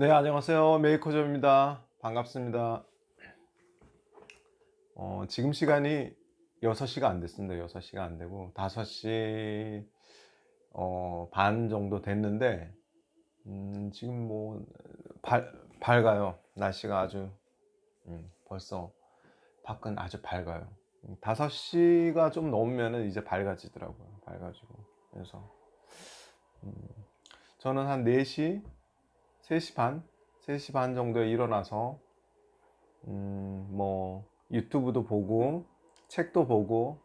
네, 안녕하세요. 메이커점입니다. 반갑습니다. 어, 지금 시간이 6시가 안 됐습니다. 6시가 안 되고 5시 어, 반 정도 됐는데 음, 지금 뭐 밝, 밝아요. 날씨가 아주 음, 벌써 밖은 아주 밝아요. 5시가 좀 넘으면 이제 밝아지더라고요. 밝아지고 그래서 음, 저는 한 4시 3시 반? 3시 반 정도에 일어나서, 음, 뭐, 유튜브도 보고, 책도 보고,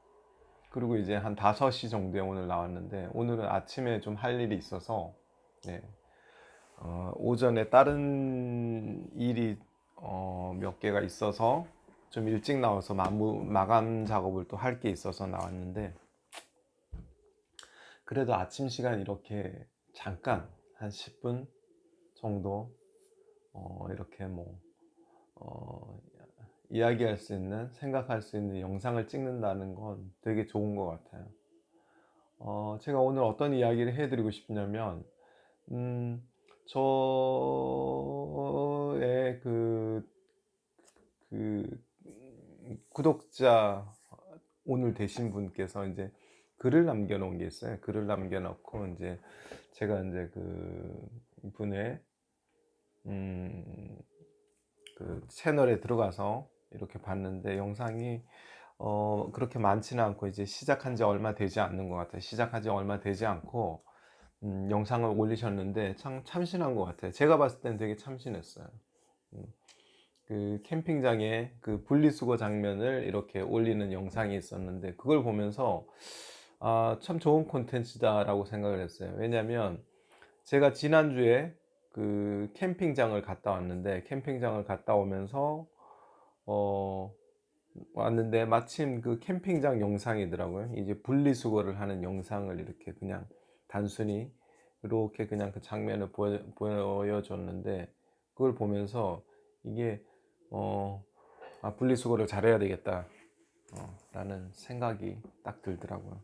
그리고 이제 한 5시 정도에 오늘 나왔는데, 오늘은 아침에 좀 할 일이 있어서, 네. 어, 오전에 다른 일이, 어, 몇 개가 있어서, 좀 일찍 나와서 마무, 마감 작업을 또 할 게 있어서 나왔는데, 그래도 아침 시간 이렇게 잠깐, 한 10분 정도 어, 이렇게 뭐 어, 이야기할 수 있는 생각할 수 있는 영상을 찍는다는 건 되게 좋은 것 같아요. 어, 제가 오늘 어떤 이야기를 해드리고 싶냐면 음, 저의 그, 그 구독자 오늘 되신 분께서 이제 글을 남겨놓은 게 있어요. 글을 남겨놓고 이제 제가 이제 그 분의 음, 그 채널에 들어가서 이렇게 봤는데 영상이 어, 그렇게 많지는 않고 이제 시작한 지 얼마 되지 않는 것 같아요. 시작한 지 얼마 되지 않고 음, 영상을 올리셨는데 참 참신한 것 같아요. 제가 봤을 땐 되게 참신했어요. 음, 그 캠핑장에 그 분리수거 장면을 이렇게 올리는 영상이 있었는데 그걸 보면서 아, 참 좋은 콘텐츠다라고 생각을 했어요. 왜냐하면 제가 지난주에 그 캠핑장을 갔다 왔는데 캠핑장을 갔다 오면서 어 왔는데 마침 그 캠핑장 영상이더라고요. 이제 분리수거를 하는 영상을 이렇게 그냥 단순히 이렇게 그냥 그 장면을 보여, 보여줬는데 그걸 보면서 이게 어 아, 분리수거를 잘해야 되겠다 어, 라는 생각이 딱 들더라고요.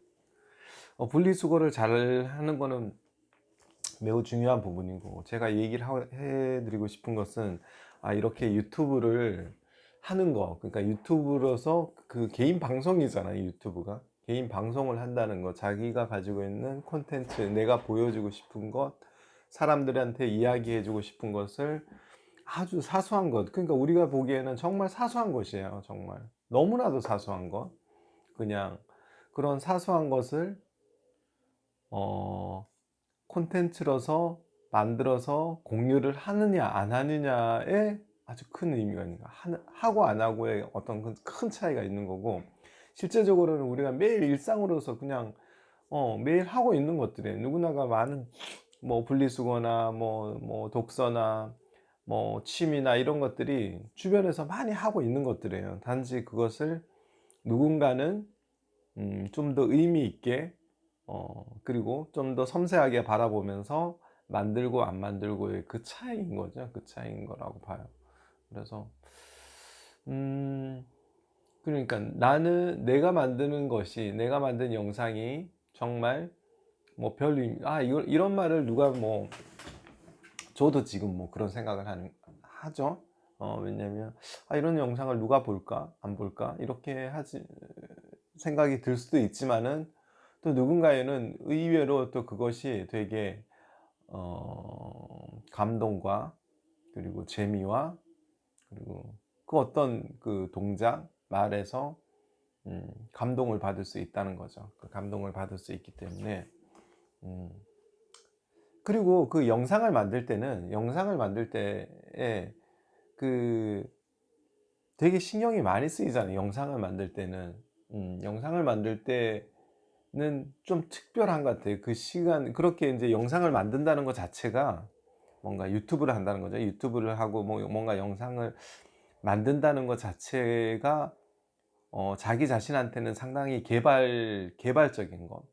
어, 분리수거를 잘 하는 거는 매우 중요한 부분이고 제가 얘기를 해드리고 싶은 것은 아 이렇게 유튜브를 하는 거. 그러니까 유튜브로서 그 개인 방송이잖아요 유튜브가. 개인 방송을 한다는 거 자기가 가지고 있는 콘텐츠 내가 보여주고 싶은 것 사람들한테 이야기해 주고 싶은 것을 아주 사소한 것. 그러니까 우리가 보기에는 정말 사소한 것이에요 정말. 너무나도 사소한 것. 그냥 그런 사소한 것을 어 콘텐츠로서 만들어서 공유를 하느냐 안 하느냐에 아주 큰 의미가 있는 거야. 하고 안 하고의 어떤 그큰 차이가 있는 거고 실제적으로는 우리가 매일 일상으로서 그냥 어, 매일 하고 있는 것들이 누구나가 많은 뭐 분리수거나 뭐, 뭐 독서나 뭐 취미나 이런 것들이 주변에서 많이 하고 있는 것들이에요. 단지 그것을 누군가는 음, 좀 더 의미 있게 어, 그리고 좀 더 섬세하게 바라보면서 만들고 안 만들고의 그 차이인 거죠. 그 차이인 거라고 봐요. 그래서, 음, 그러니까 나는 내가 만드는 것이, 내가 만든 영상이 정말 뭐 별 아, 이걸, 이런 말을 누가 뭐, 저도 지금 뭐 그런 생각을 하는, 하죠. 어, 왜냐면, 아, 이런 영상을 누가 볼까? 안 볼까? 이렇게 하지, 생각이 들 수도 있지만은, 또 누군가에는 의외로 또 그것이 되게 어, 감동과 그리고 재미와 그리고 그 어떤 그 동작 말에서 음, 감동을 받을 수 있다는 거죠. 그 감동을 받을 수 있기 때문에 음, 그리고 그 영상을 만들 때는 영상을 만들 때에 그 되게 신경이 많이 쓰이잖아요. 영상을 만들 때는 음, 영상을 만들 때 는좀 특별한 것 같아요. 그 시간 그렇게 이제 영상을 만든다는 것 자체가 뭔가 유튜브를 한다는 거죠. 유튜브를 하고 뭐 뭔가 영상을 만든다는 것 자체가 어, 자기 자신한테는 상당히 개발 개발적인 것,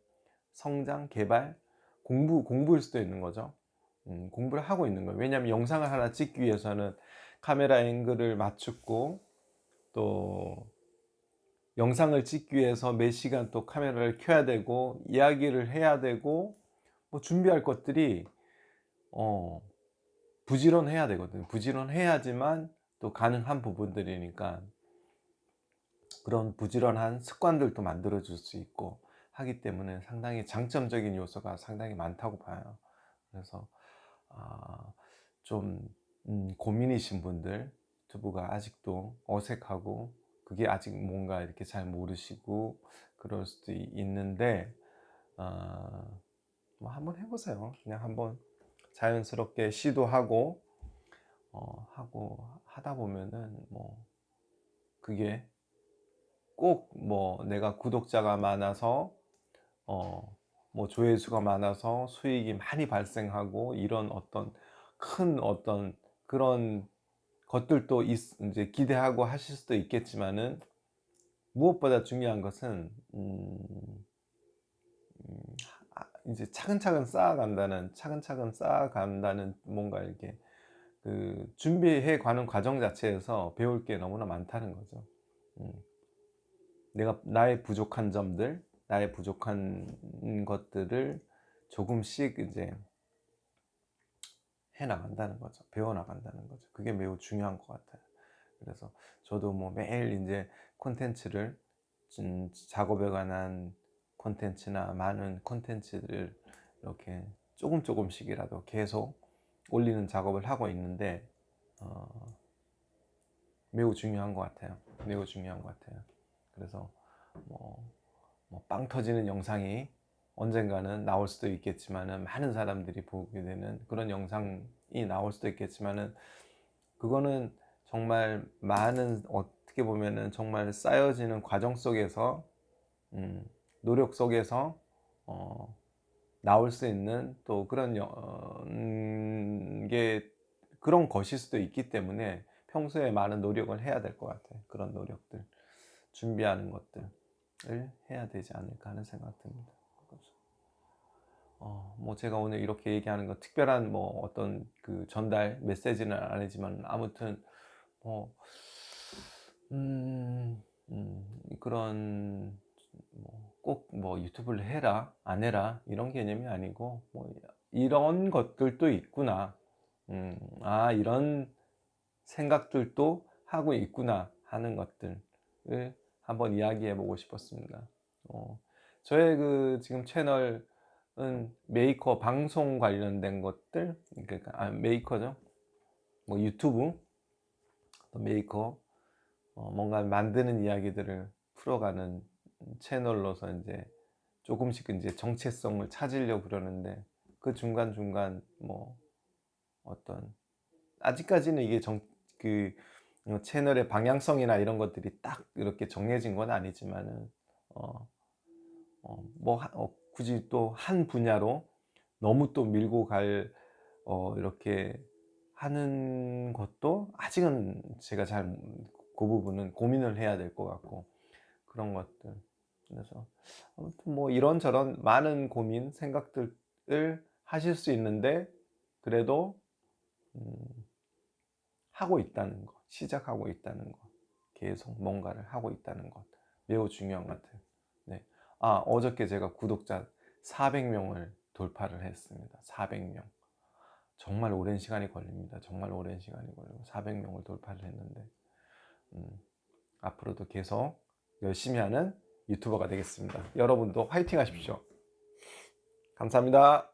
성장, 개발, 공부 공부일 수도 있는 거죠. 음, 공부를 하고 있는 거예요. 왜냐하면 영상을 하나 찍기 위해서는 카메라 앵글을 맞추고 또 영상을 찍기 위해서 몇 시간 또 카메라를 켜야 되고 이야기를 해야 되고 뭐 준비할 것들이 어 부지런해야 되거든요. 부지런해야지만 또 가능한 부분들이니까 그런 부지런한 습관들도 만들어 줄 수 있고 하기 때문에 상당히 장점적인 요소가 상당히 많다고 봐요. 그래서 아, 좀 음, 고민이신 분들 유튜브가 아직도 어색하고 그게 아직 뭔가 이렇게 잘 모르시고 그럴 수도 이- 있는데 어, 뭐 한번 해보세요. 그냥 한번 자연스럽게 시도하고 어, 하고 하다 보면은 뭐 그게 꼭 뭐 내가 구독자가 많아서 어 뭐 조회수가 많아서 수익이 많이 발생하고 이런 어떤 큰 어떤 그런 것들도 있- 이제 기대하고 하실 수도 있겠지만은 무엇보다 중요한 것은 음, 음, 아, 이제 차근차근 쌓아간다는 차근차근 쌓아간다는 뭔가 이렇게 그 준비해 가는 과정 자체에서 배울 게 너무나 많다는 거죠. 음. 내가 나의 부족한 점들, 나의 부족한 것들을 조금씩 이제 해 나간다는 거죠. 배워 나간다는 거죠. 그게 매우 중요한 것 같아요. 그래서 저도 뭐 매일 이제 콘텐츠를 좀 작업에 관한 콘텐츠나 많은 콘텐츠를 이렇게 조금 조금씩이라도 계속 올리는 작업을 하고 있는데 어, 매우 중요한 것 같아요. 매우 중요한 것 같아요. 그래서 뭐, 뭐빵 터지는 영상이 언젠가는 나올 수도 있겠지만은 많은 사람들이 보게 되는 그런 영상이 나올 수도 있겠지만은 그거는 정말 많은 어떻게 보면은 정말 쌓여지는 과정 속에서 음, 노력 속에서 어, 나올 수 있는 또 그런 여- 어, 음, 게 그런 것일 수도 있기 때문에 평소에 많은 노력을 해야 될 것 같아요. 그런 노력들 준비하는 것들을 해야 되지 않을까 하는 생각 듭니다. 어, 뭐 제가 오늘 이렇게 얘기하는 건 특별한 뭐 어떤 그 전달 메시지는 아니지만 아무튼 뭐 음, 음, 그런 꼭뭐 유튜브를 해라 안 해라 이런 개념이 아니고 뭐 이런 것들도 있구나. 음, 아 이런 생각들도 하고 있구나 하는 것들을 한번 이야기해 보고 싶었습니다. 어, 저의 그 지금 채널은 메이커 방송 관련된 것들? 그러니까 아, 메이커죠? 뭐 유튜브? 또 메이커? 어, 뭔가 만드는 이야기들을 풀어가는 채널로서 이제 조금씩 이제 정체성을 찾으려고 그러는데 그 중간 중간 뭐 어떤 아직까지는 이게 정 그 채널의 방향성이나 이런 것들이 딱 이렇게 정해진 건 아니지만은 어, 어, 뭐 하- 어, 굳이 또 한 분야로 너무 또 밀고 갈 어, 이렇게 하는 것도 아직은 제가 잘 그 부분은 고민을 해야 될 것 같고 그런 것들 그래서 아무튼 뭐 이런저런 많은 고민 생각들을 하실 수 있는데 그래도 음, 하고 있다는 것 시작하고 있다는 것 계속 뭔가를 하고 있다는 것 매우 중요한 것 같아요 네. 아 어저께 제가 구독자 400명을 돌파를 했습니다 400명 정말 오랜 시간이 걸립니다 정말 오랜 시간이 걸리고 400명을 돌파를 했는데 음, 앞으로도 계속 열심히 하는 유튜버가 되겠습니다. 여러분도 화이팅 하십시오. 감사합니다.